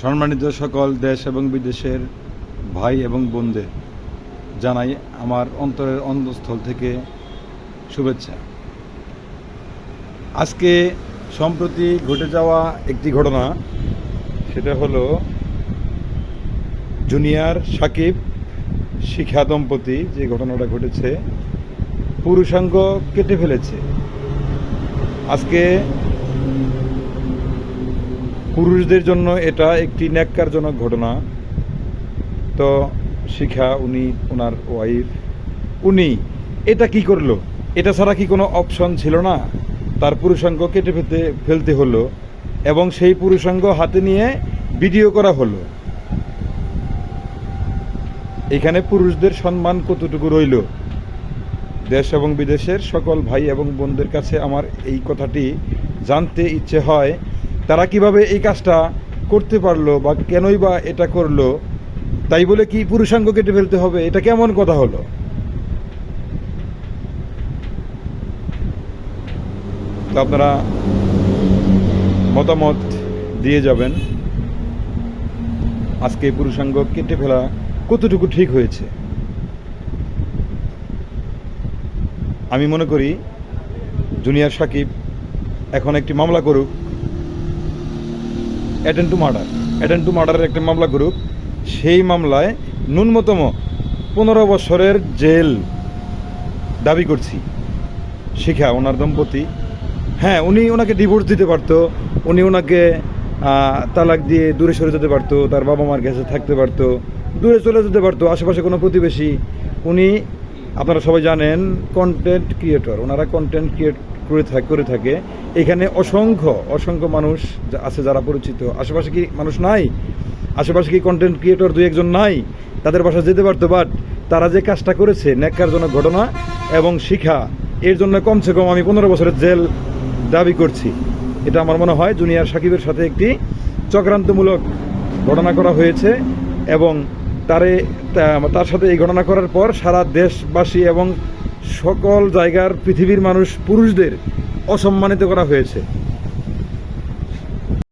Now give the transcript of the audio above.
সম্মানিত সকল দেশ এবং বিদেশের ভাই এবং বোনদের জানাই আমার অন্তরের অন্তঃস্থল থেকে শুভেচ্ছা। আজকে সম্প্রতি ঘটে যাওয়া একটি ঘটনা, সেটা হলো জুনিয়র সাকিব শিখা দম্পতি, যে ঘটনাটা ঘটেছে, পুরুষাঙ্গ কেটে ফেলেছে। আজকে পুরুষদের জন্য এটা একটি ন্যাক্কারজনক ঘটনা। তো শিখা, উনি ওনার ওয়াইফ। উনি, এটা কি করল? এটা ছাড়া কি কোনো অপশন ছিল না? তার পুরুষাঙ্গ কেটে ফেলতে ফেলতে হলো এবং সেই পুরুষাঙ্গ হাতে নিয়ে ভিডিও করা হলো। এখানে পুরুষদের সম্মান কতটুকু রইল? দেশ এবং বিদেশের সকল ভাই এবং বোনদের কাছে আমার এই কথাটি জানতে ইচ্ছে হয়। তারা কীভাবে এই কাজটা করতে পারল বা কেনই বা এটা করল, তাই বলে কি পুরুষাঙ্গ কেটে ফেলতে হবে? এটা কেমন কথা হলো? তো আপনারা মতামত দিয়ে যাবেন, আজকে পুরুষাঙ্গ কেটে ফেলা কতটুকু ঠিক হয়েছে? আমি মনে করি, জুনিয়র সাকিব এখন একটি মামলা করুক attempt to murder attempt to মার্ডারের একটি মামলা করুক সেই মামলায় ন্যূনতম পনেরো বছরের জেল দাবি করছি। শিখা, ওনার দম্পতি। হ্যাঁ উনি ওনাকে ডিভোর্স দিতে পারতো। উনি ওনাকে তালাক দিয়ে দূরে সরে যেতে পারতো। তার বাবা মার কাছে থাকতে পারতো। দূরে চলে যেতে পারতো। আশেপাশে কোনো প্রতিবেশী। উনি, আপনারা সবাই জানেন কন্টেন্ট ক্রিয়েটর ওনারা কন্টেন্ট ক্রিয়েট করে করে থাকে। এখানে অসংখ্য অসংখ্য মানুষ আছে যারা পরিচিত। আশেপাশে কি মানুষ নাই? আশেপাশে কি কন্টেন্ট ক্রিয়েটর দুই একজন নাই? তাদের বাসা যেতে পারতো বাট তারা যে কাজটা করেছে, ন্যাক্কারজনক ঘটনা এবং শিখা, এর জন্য কমসে কম আমি পনেরো বছরের জেল দাবি করছি। এটা আমার মনে হয় জুনিয়র সাকিবের সাথে একটি চক্রান্তমূলক ঘটনা করা হয়েছে এবং তারে তার সাথে এই ঘটনা করার পর সারা দেশবাসী এবং সকল জায়গার পৃথিবীর মানুষ পুরুষদের অসম্মানিত করা হয়েছে।